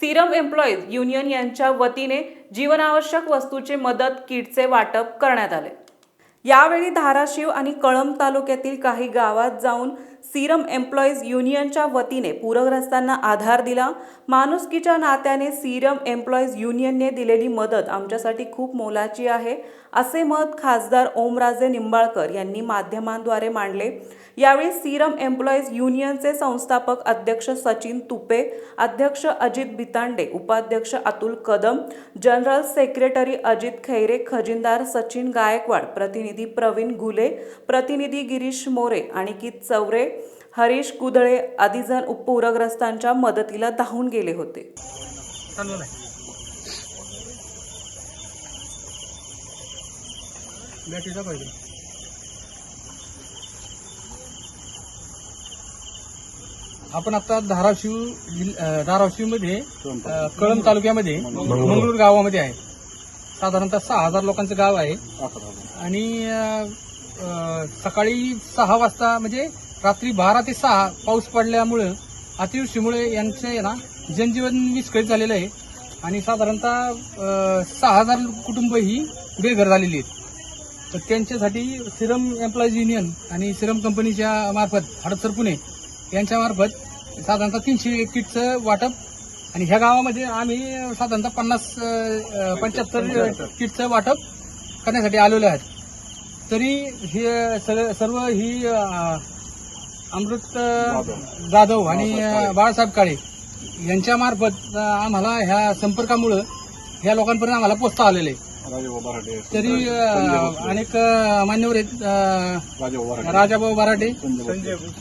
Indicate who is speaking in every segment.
Speaker 1: Serum employees union यांच्या वतीने जीवनावश्यक वस्तूचे मदत किटचे वाटप करण्यात आले. यावेळी धाराशिव आणि कळंब तालुक्यातील काही गावात जाऊन सिरम एम्प्लॉईज युनियनच्या वतीने पूरग्रस्तांना आधार दिला. माणुसकीच्या नात्याने सिरम एम्प्लॉईज युनियनने दिलेली मदत आमच्यासाठी खूप मोलाची आहे असे मत खासदार ओमराजे निंबाळकर यांनी माध्यमांद्वारे मांडले. यावेळी सिरम एम्प्लॉईज युनियनचे संस्थापक अध्यक्ष सचिन तुपे अध्यक्ष अजित बितांडे उपाध्यक्ष अतुल कदम जनरल सेक्रेटरी अजित खैरे खजिनदार सचिन गायकवाड प्रतिनिधी प्रवीण घुले प्रतिनिधी गिरीश मोरे अनिकित चौरे हरीश कुदळे आदी जण पूरग्रस्तांच्या मदतीला धावून गेले होते.
Speaker 2: आपण आता धाराशिव धाराशिवमध्ये अं, कळंब तालुक्यामध्ये मंगळूर. गावामध्ये आहे. साधारणतः सहा हजार लोकांचं गाव आहे. आणि सकाळी सहा वाजता म्हणजे रात्री बारा ते सहा पाऊस पडल्यामुळं अतिवृष्टीमुळे यांचे आहे ना जनजीवन विस्कळीत झालेलं आहे. आणि साधारणतः सहा हजार कुटुंब ही बेघर झालेली आहेत. तर त्यांच्यासाठी सिरम एम्प्लॉईज युनियन आणि सिरम कंपनीच्या मार्फत हडपसर पुणे यांच्या मार्फत साधारणतः तीनशे किटचं वाटप. आणि ह्या गावामध्ये आम्ही साधारणतः पन्नास पंच्याहत्तर किटचं वाटप करण्यासाठी आलेलो आहेत. तरी हे सर्व ही अमृत जाधव. आणि बाळासाहेब काळे. यांच्या मार्फत अं, आम्हाला ह्या संपर्कामुळं ह्या लोकांपर्यंत आम्हाला पोचता आलेले आहे. तरी अनेक मान्यवर आहेत राजाभाऊ बराटे.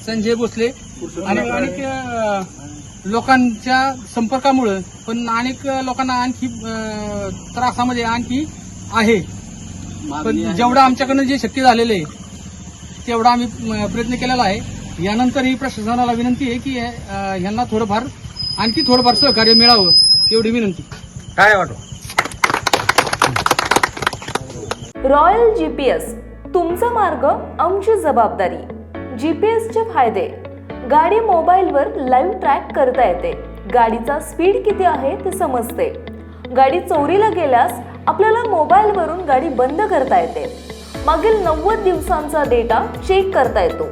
Speaker 2: संजय भोसले. आणि अनेक लोकांच्या संपर्कामुळं पण अनेक लोकांना आणखी त्रासामध्ये आणखी आहे. पण जेवढं आमच्याकडनं जे शक्य झालेलं आहे तेवढा आम्ही प्रयत्न केलेला आहे. यानंतर ही प्रशासनाला विनंती आहे की यांना थोडंफार आणखी थोडंफार सहकार्य मिळावं एवढी विनंती.
Speaker 3: काय वाटो?
Speaker 4: रॉयल जी पी एस तुमचा मार्ग आमची जबाबदारी. जी पी एसचे फायदे. गाडी मोबाईलवर लाईव्ह ट्रॅक करता येते. गाडीचा स्पीड किती आहे ते समजते. गाडी चोरीला गेल्यास आपल्याला मोबाईलवरून गाडी बंद करता येते. मागील नव्वद दिवसांचा डेटा चेक करता येतो.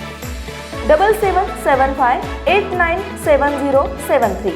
Speaker 4: Double seven seven five eight nine seven zero seven three